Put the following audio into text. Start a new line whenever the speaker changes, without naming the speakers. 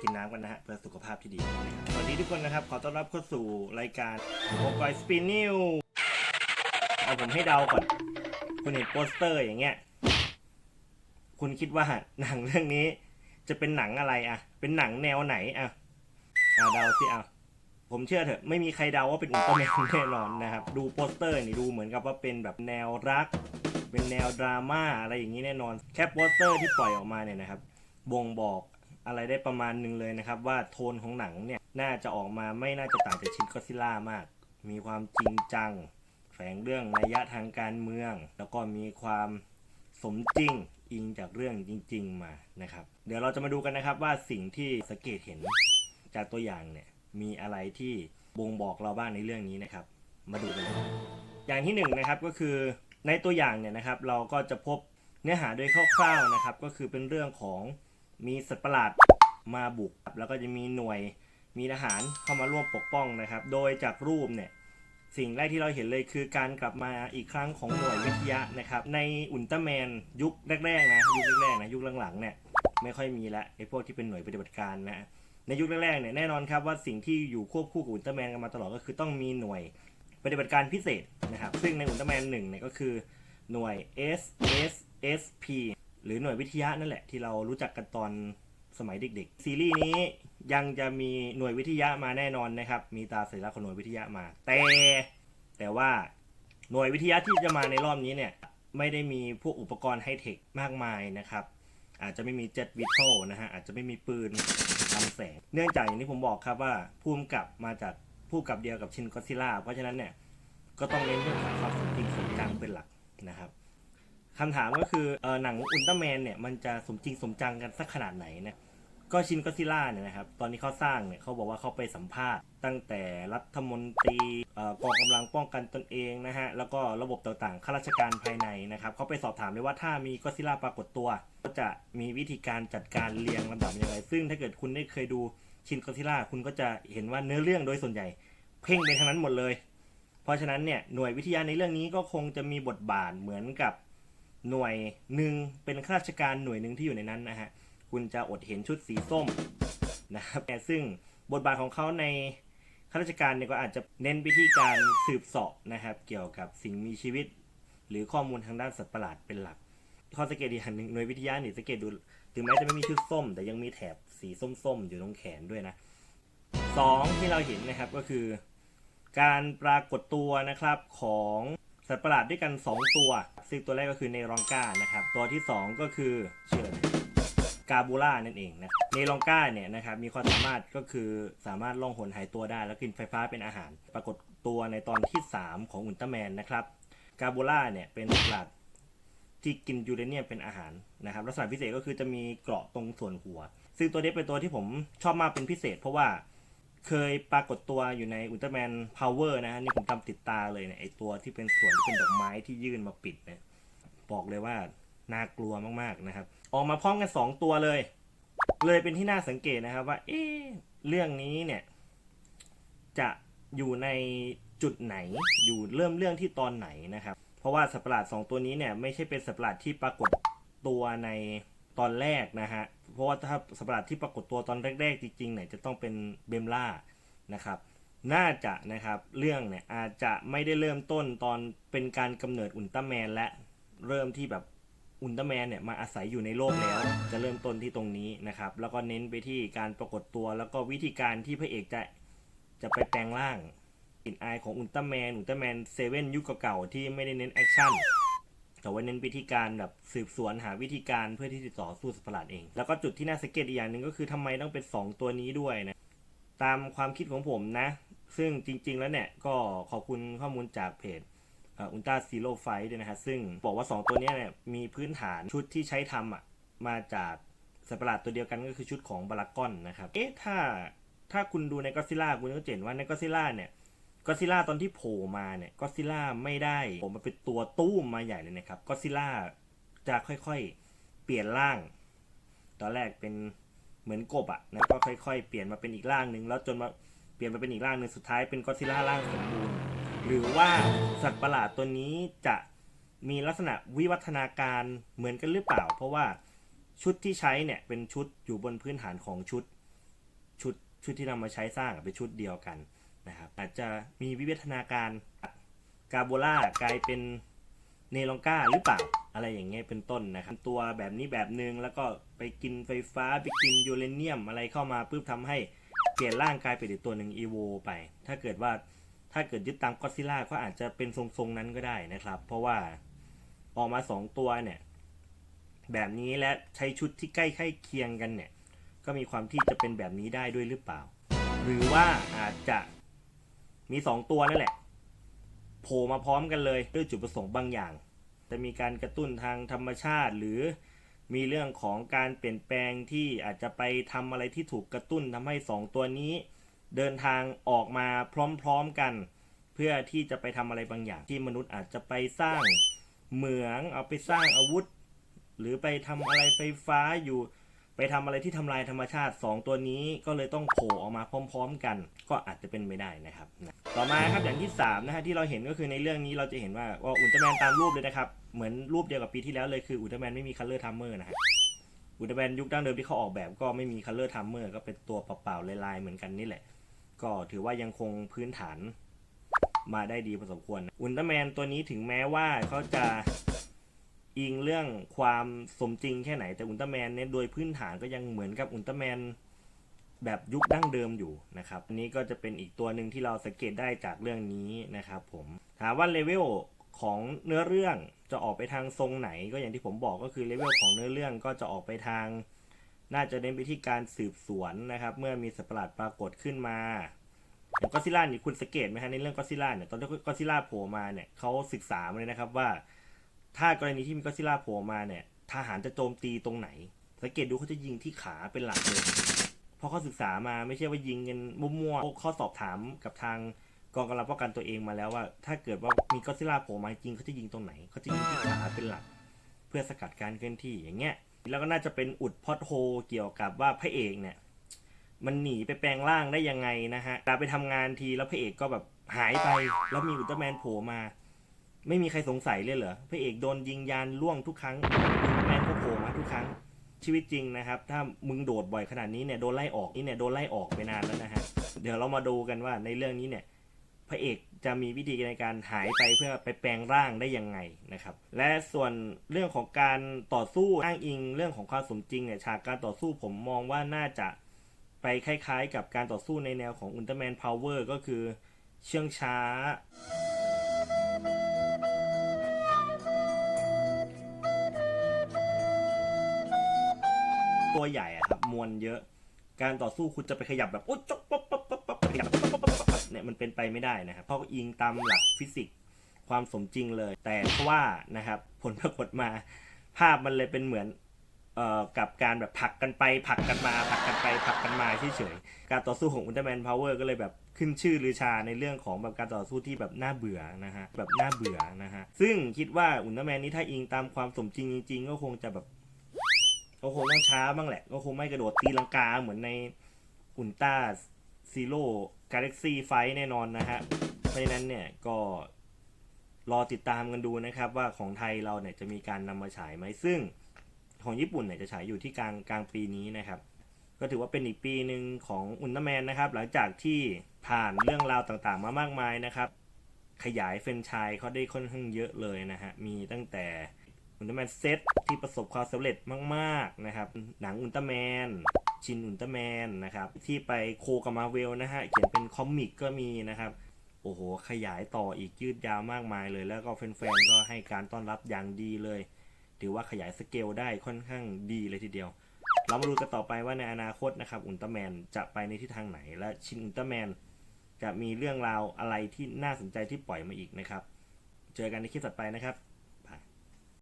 กินน้ำกันนะฮะเพื่อสุขภาพที่ดีนะครับสวัสดีทุกคนนะครับ ขอต้อนรับเข้าสู่รายการโอกอยสปินนิวเอาผมให้เดาก่อน คุณเห็นโปสเตอร์อย่างเงี้ย คุณคิดว่าหนังเรื่องนี้ จะเป็นหนังอะไรอะเป็นหนังแนวไหนอะเอาเดาสิเอาผมเชื่อเถอะไม่มีใครเดาว่าเป็นอุลตร้าแมนแน่นอนนะครับ ดูโปสเตอร์นี่ดูเหมือนกับว่าเป็นแบบแนวรัก เป็นแนวดราม่าอะไรอย่างนี้แน่นอน แค่โปสเตอร์ที่ปล่อยออกมาเนี่ยนะครับบ่งบอก อะไรได้ประมาณหนึ่งเลยนะครับ ว่าโทนของหนังเนี่ยน่าจะออกมาไม่น่าจะต่างจากชินก็ซิล่ามาก มีความจริงจัง แฝงเรื่องนัยยะทางการเมือง แล้วก็มีความสมจริงอิงจากเรื่องจริง ๆ มานะครับ เดี๋ยวเราจะมาดูกันนะครับว่าสิ่งที่สังเกตเห็นจากตัวอย่างเนี่ยมีอะไรที่บ่งบอกเราบ้างในเรื่องนี้นะครับ มาดูกันเลยอย่างที่หนึ่งนะครับก็คือในตัวอย่างเนี่ยนะครับ เราก็จะพบเนื้อหาโดยคร่าวๆนะครับ ก็คือเป็นเรื่องของ มีสัตว์ประหลาดมาบุก แล้วก็จะมีหน่วยมีทหารเข้ามาร่วมปกป้องนะครับ โดยจากรูปเนี่ยสิ่งแรกที่เราเห็นเลยคือการกลับมาอีกครั้งของหน่วยวิทยานะครับ ในอุลตร้าแมนยุคแรกๆนะยุคแรกๆนะยุคหลังๆเนี่ยไม่ค่อยมีละไอ้พวกที่เป็นหน่วยปฏิบัติการนะในยุคแรกๆเนี่ยแน่นอนครับว่าสิ่งที่อยู่ควบคู่กับอุลตร้าแมนกันมาตลอดก็คือต้องมีหน่วยปฏิบัติการพิเศษนะครับ ซึ่งในอุลตร้าแมนหนึ่งเนี่ยก็คือหน่วย SSSP หรือหน่วยวิทยานั่นแหละที่เรารู้จักกันตอนสมัยเด็กๆ ซีรีส์นี้ยังจะมีหน่วยวิทยามาแน่นอนนะครับ มีตาสัญลักษณ์ของหน่วยวิทยามา แต่แต่ว่าหน่วยวิทยาที่จะมาในรอบนี้เนี่ยไม่ได้มีพวกอุปกรณ์ไฮเทคมากมายนะครับ อาจจะไม่มีเจ็ตวิทโลนะฮะอาจจะไม่มีปืนลำแสง เนื่องจากอย่างที่ผมบอกครับว่าผู้กำกับมาจากผู้กำกับเดียวกับชินก็ซิล่าเพราะฉะนั้นเนี่ยก็ต้องเน้นเรื่องของความสมจริงสมจังเป็นหลักนะครับ คำถามก็คืออหนังอุลตร้าแมนเนี่ยมันจะสมจริงสมจังกันสักขนาดไหนนะก็ชินก็ซิล่าเนี่ยนะครับ ตอนที่เขาสร้างเนี่ยเขาบอกว่าเขาไปสัมภาษณ์ ตั้งแต่รัฐมนตรีกองกำลังป้องกันตนเองนะฮะ แล้วก็ระบบต่างๆ ข้าราชการภายในนะครับเขาไปสอบถามเลยว่าถ้ามีก็ซิล่าปรากฏตัว ก็จะมีวิธีการจัดการเรียงลำดับยังไง ซึ่งถ้าเกิดคุณได้เคยดูชินก็ซิล่าคุณก็จะเห็นว่าเนื้อเรื่องโดยส่วนใหญ่ เพ่งไปทางนั้นหมดเลย เพราะฉะนั้นเนี่ยหน่วยวิทยาในเรื่องนี้ก็คงจะมีบทบาทเหมือนกับ หน่วยหนึ่งเป็นข้าราชการหน่วยหนึ่งที่อยู่ในนั้นนะฮะคุณจะอดเห็นชุดสีส้มนะครับแต่ซึ่งบทบาทของเขาในข้าราชการเนี่ยก็อาจจะเน้นวิธีการสืบเสอบนะครับ เกี่ยวกับสิ่งมีชีวิต หรือข้อมูลทางด้านสัตว์ประหลาดเป็นหลักข้อสังเกตอีกอย่างหนึ่งหน่วยวิทยาเนี่ยสังเกตดูถึงแม้จะไม่มีชุดส้ม แต่ยังมีแถบสีส้มๆ อยู่ตรงแขนด้วยนะสองที่เราเห็นนะครับก็คือ การปรากฏตัวนะครับของ สัตว์ประหลาดด้วยกัน 2 ตัว ซึ่งตัวแรกก็คือเนรองกานะครับ ตัวที่ 2 ก็คือเชื่ออะไรนะกาบูล่านั่นเองนะเนลองก้าเนี่ยนะครับมีความสามารถก็คือสามารถล่องหนหายตัวได้ แล้วกินไฟฟ้าเป็นอาหาร ปรากฏตัวในตอนที่ 3 ของอุลตร้าแมนนะครับกาบูล่าเนี่ยเป็นสัตว์ประหลาดที่กินยูเรเนียมเป็นอาหารนะครับลักษณะพิเศษก็คือจะมีเกราะตรงส่วนหัว ซึ่งตัวนี้เป็นตัวที่ผมชอบมากเป็นพิเศษ เพราะว่า เคยปรากฏตัวอยู่ในอุลตร้าแมนพาวเวอร์นะฮะนี่ผมจำติดตาเลยเนี่ยไอตัวที่เป็นส่วนที่เป็นดอกไม้ที่ยื่นมาปิดเนี่ยบอกเลยว่าน่ากลัวมากๆนะครับ ออกมาพร้อมกัน 2 ตัวเลย เลยเป็นที่น่าสังเกตนะครับว่า เอ๊ะเรื่องนี้เนี่ย จะอยู่ในจุดไหนอยู่เริ่มเรื่องที่ตอนไหนนะครับ เพราะว่าสัตว์ประหลาด 2 ตัวนี้เนี่ยไม่ใช่เป็นสัตว์ประหลาดที่ปรากฏตัวใน ตอนแรกนะฮะ เพราะว่าถ้าสัตว์ประหลาดที่ปรากฏตัวตอนแรก ๆ จริงๆเนี่ยจะต้องเป็นเบมล่านะครับ น่าจะนะครับเรื่องเนี่ยอาจจะไม่ได้เริ่มต้นตอนเป็นการกำเนิดอุลตร้าแมนและเริ่มที่แบบอุลตร้าแมนเนี่ยมาอาศัยอยู่ในโลกแล้ว จะเริ่มต้นที่ตรงนี้นะครับ แล้วก็เน้นไปที่การปรากฏตัว แล้วก็วิธีการที่พระเอกจะจะไปแปลงร่างกลิ่นอายของอุลตร้าแมนอุลตร้าแมนเซเว่นยุคเก่าๆที่ไม่ได้เน้นแอคชั่น แต่ว่าเน้นวิธีการแบบสืบสวนหาวิธีการเพื่อที่จะต่อสู้สัตว์ประหลาดเอง แล้วก็จุดที่น่าสังเกตอีกอย่างหนึ่งก็คือทำไมต้องเป็น 2 ตัวนี้ด้วยนะ ตามความคิดของผมนะ ซึ่งจริง ๆ แล้วเนี่ยก็ขอบคุณข้อมูลจากเพจอุลตราซีโร่ไฟด้วยนะฮะซึ่งบอกว่า 2 ตัวนี้เนี่ยมีพื้นฐานชุดที่ใช้ทำอะมาจากสัตว์ประหลาดตัวเดียวกันก็คือชุดของบารากอนนะครับ เอ๊ะถ้าถ้าคุณดูในก็ซิล่าคุณก็เห็นว่าในก็ซิล่าเนี่ย ก็ซิล่าตอนที่โผล่มาเนี่ยก็ซิล่าไม่ได้ผมมาเป็นตัวตู้มมาใหญ่เลยนะครับก็ซิล่าจะค่อยๆเปลี่ยนร่าง ตอนแรกเป็นเหมือนกบอะแล้วก็ค่อยๆ เปลี่ยนมาเป็นอีกร่างหนึ่งแล้วจนมาเปลี่ยนมาเป็นอีกร่างหนึ่งสุดท้ายเป็นก็ซิล่าร่างสมบูรณ์หรือว่าสัตว์ประหลาดตัวนี้จะมีลักษณะวิวัฒนาการเหมือนกันหรือเปล่า เพราะว่าชุดที่ใช้เนี่ยเป็นชุดอยู่บนพื้นฐานของชุดชุดที่นำมาใช้สร้างเป็นชุดเดียวกัน นะครับอาจจะมีวิวัฒนาการกาโบล่ากลายเป็นเนลองก้าหรือเปล่าอะไรอย่างเงี้ยเป็นต้นนะครับตัวแบบนี้แบบหนึ่งแล้วก็ไปกินไฟฟ้าไปกินยูเรเนียมอะไรเข้ามาปุ๊บทำให้เปลี่ยนร่างกายเป็นอีกตัวหนึ่งอีโวไป ถ้าเกิดว่าถ้าเกิดยึดตามก็ซิล่าก็อาจจะเป็นทรงๆนั้นก็ได้นะครับ เพราะว่าออกมาสองตัวเนี่ย แบบนี้และใช้ชุดที่ใกล้ใกล้เคียงกันเนี่ย ก็มีความที่จะเป็นแบบนี้ได้ด้วยหรือเปล่า หรือว่าอาจจะ มีสองตัวนั่นแหละโผล่มาพร้อมกันเลยด้วยจุดประสงค์บางอย่าง จะมีการกระตุ้นทางธรรมชาติ หรือมีเรื่องของการเปลี่ยนแปลงที่อาจจะไปทำอะไรที่ถูกกระตุ้นทำให้สองตัวนี้ เดินทางออกมาพร้อมๆกัน เพื่อที่จะไปทำอะไรบางอย่าง ที่มนุษย์อาจจะไปสร้างเหมืองเอาไปสร้างอาวุธ หรือไปทำอะไรไฟฟ้าอยู่ ไปทำอะไรที่ทำลายธรรมชาติ 2 ตัวนี้ก็เลยต้องโผล่ออกมาพร้อม ๆ กัน ก็อาจจะเป็นไม่ได้นะครับ ต่อมาครับอย่างที่3นะฮะที่เราเห็นก็คือในเรื่องนี้เราจะเห็นว่าว่าอุลตร้าแมนตามรูปเลยนะครับ เหมือนรูปเดียวกับปีที่แล้วเลยคืออุลตร้าแมนไม่มีคัลเลอร์ทัมเมอร์นะฮะอุลตร้าแมนยุคดั้งเดิมที่เขาออกแบบก็ไม่มีคัลเลอร์ทัมเมอร์ก็เป็นตัวเปล่าๆลายๆเหมือนกันนี่แหละ ก็ถือว่ายังคงพื้นฐานมาได้ดีพอสมควร อุลตร้าแมนตัวนี้ถึงแม้ว่าเขาจะ อิงเรื่องความสมจริงแค่ไหนแต่อุลตร้าแมนเนี่ยโดยพื้นฐานก็ยังเหมือนกับอุลตร้าแมนแบบยุคดั้งเดิมอยู่นะครับอันนี้ก็จะเป็นอีกตัวหนึ่งที่เราสังเกตได้จากเรื่องนี้นะครับผมถามว่าเลเวลของเนื้อเรื่องจะออกไปทางทรงไหนก็อย่างที่ผมบอกก็คือเลเวลของเนื้อเรื่องก็จะออกไปทาง น่าจะเน้นไปที่การสืบสวนนะครับ เมื่อมีสัตว์ประหลาดปรากฏขึ้นมาอย่างก็ซิล่านี่คุณสังเกตไหมฮะในเรื่องก็ซิล่าเนี่ยตอนที่ก็ซิล่าโผล่มาเนี่ยเขาศึกษามาเลยนะครับว่า ถ้ากรณีที่มีก็ซิล่าโผล่มาเนี่ยทหารจะโจมตีตรงไหน สังเกตดูเขาจะยิงที่ขาเป็นหลักเลยเพราะเขาศึกษามาไม่ใช่ว่ายิงกันมั่วๆเขาสอบถามกับทางกองกำลังป้องกันตัวเองมาแล้วว่า ถ้าเกิดว่ามีก็ซิล่าโผล่มาจริงเขาจะยิงตรงไหนเขาจะยิงที่ขาเป็นหลัก เพื่อสกัดการเคลื่อนที่อย่างเงี้ยแล้วก็น่าจะเป็นอุดพอดโฮเกี่ยวกับว่าพระเอกเนี่ยมันหนีไปแปลงร่างได้ยังไงนะฮะตาไปทำงานทีแล้วพระเอกก็แบบหายไปแล้วมีอุลตร้าแมนโผล่มา ไม่มีใครสงสัยเลยเหรอพระเอกโดนยิงยานล่วงทุกครั้งแมนก็โผล่มาทุกครั้งชีวิตจริงนะครับ ถ้ามึงโดดบ่อยขนาดนี้เนี่ยโดนไล่ออกนี่เนี่ยโดนไล่ออกไปนานแล้วนะฮะเดี๋ยวเรามาดูกันว่าในเรื่องนี้เนี่ยพระเอกจะมีวิธีในการหายไปเพื่อไปแปลงร่างได้ยังไงนะครับ และส่วนเรื่องของการต่อสู้อ้างอิงเรื่องของความสมจริงเนี่ยฉากการต่อสู้ผมมองว่าน่าจะไปคล้ายๆ กับการต่อสู้ในแนวของอุลตร้าแมนพาวเวอร์ก็คือเชื่องช้า ตัวใหญ่อะครับมวลเยอะ การต่อสู้คุณจะไปขยับแบบโอ๊ยจ๊อกป๊อปป๊อปป๊อปป๊อปขยับป๊อปป๊อปป๊อปป๊อปเนี่ยมันเป็นไปไม่ได้นะครับเพราะอิงตามหลักฟิสิกส์ความสมจริงเลย แต่ว่านะครับผลปรากฏมาภาพมันเลยเป็นเหมือนเอ่อกับการแบบผลักกันไปผลักกันมาผลักกันไปผลักกันมาเฉยๆการต่อสู้ของอุลตร้าแมนพาวเวอร์ก็เลยแบบขึ้นชื่อลือชาในเรื่องของแบบการต่อสู้ที่แบบน่าเบื่อนะฮะแบบน่าเบื่อนะฮะซึ่งคิดว่าอุลตร้าแมนนี้ถ้าอิงตามความสมจริงจริง ๆ ก็คงจะแบบ ก็คงต้องช้าบ้างแหละ ก็คงไม่กระโดดตีลังกาเหมือนในอุลตร้าซีโร่กาแล็กซี่ไฟแน่นอนนะฮะ เพราะฉะนั้นเนี่ยก็รอติดตามกันดูนะครับว่าของไทยเราเนี่ยจะมีการนำมาฉายไหมซึ่งของญี่ปุ่นเนี่ยจะฉายอยู่ที่กลางกลางปีนี้นะครับ ก็ถือว่าเป็นอีกปีหนึ่งของอุลตร้าแมนนะครับ หลังจากที่ผ่านเรื่องราวต่างๆ มามากมายนะครับ ขยายเฟรนไชายเขาได้ค่อนข้างเยอะเลยนะฮะมีตั้งแต่ อุลตร้าแมนเซตที่ประสบความสำเร็จมากๆนะครับ หนังอุลตร้าแมนชินอุลตร้าแมนนะครับ ที่ไปโคกับมาเวลนะฮะ เขียนเป็นคอมิกก็มีนะครับ โอ้โห ขยายต่ออีกยืดยาวมากมายเลย แล้วก็แฟนๆก็ให้การต้อนรับอย่างดีเลย ถือว่าขยายสเกลได้ค่อนข้างดีเลยทีเดียว เรามาดูกันต่อไปว่าในอนาคตนะครับอุลตร้าแมนจะไปในทิศทางไหน และชินอุลตร้าแมนจะมีเรื่องราวอะไรที่น่าสนใจที่ปล่อยมาอีกนะครับ เจอกันในคลิปถัดไปนะครับ